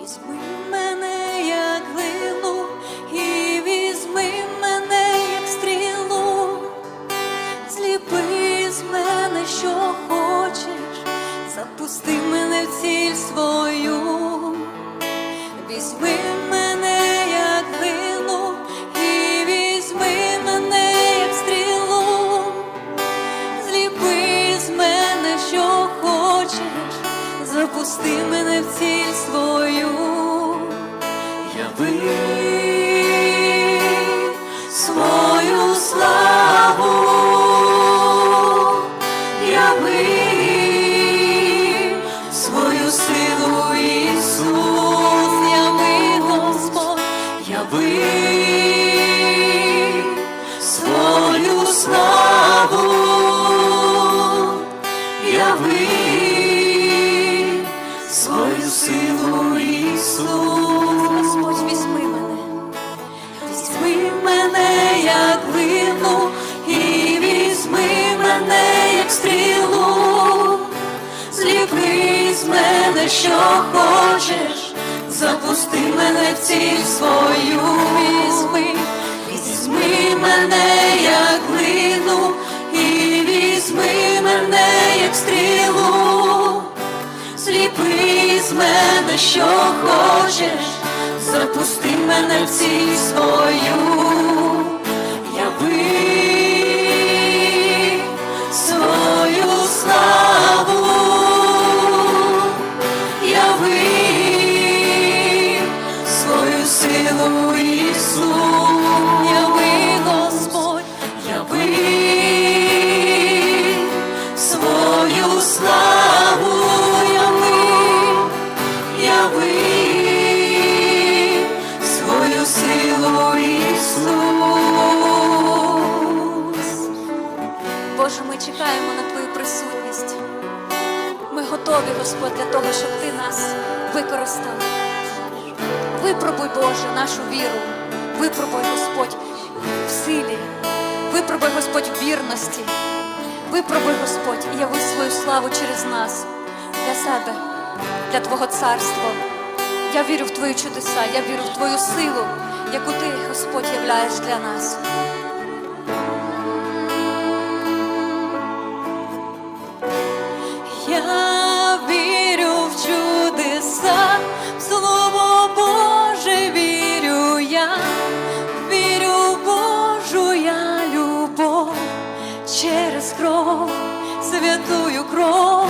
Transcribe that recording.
Візьми мене, як глину, і візьми мене, як стрілу, зліпи з мене, що хочеш, запусти мене в ціль свою, візьми запусти мене в ціль свою, яви свою славу, яви свою силу, Ісус, яви, Господь, яви свою славу, яви з мене, що хочеш, запусти мене в ціль свою, візьми, візьми мене, як глину, і візьми мене, як стрілу, зліпи з мене, що хочеш, запусти мене в ціль свою, силу. Боже, ми чекаємо на Твою присутність. Ми готові, Господь, для того, щоб Ти нас використав. Випробуй, Боже, нашу віру. Випробуй, Господь, в силі. Випробуй, Господь, в вірності. Випробуй, Господь, яви свою славу через нас для себе, для Твого царства. Я вірю в твої чудеса, я вірю в твою силу, яку ти, Господь, являєш для нас. Я вірю в чудеса, в слово Боже вірю я, вірю в Божу я любов через кров, святую кров.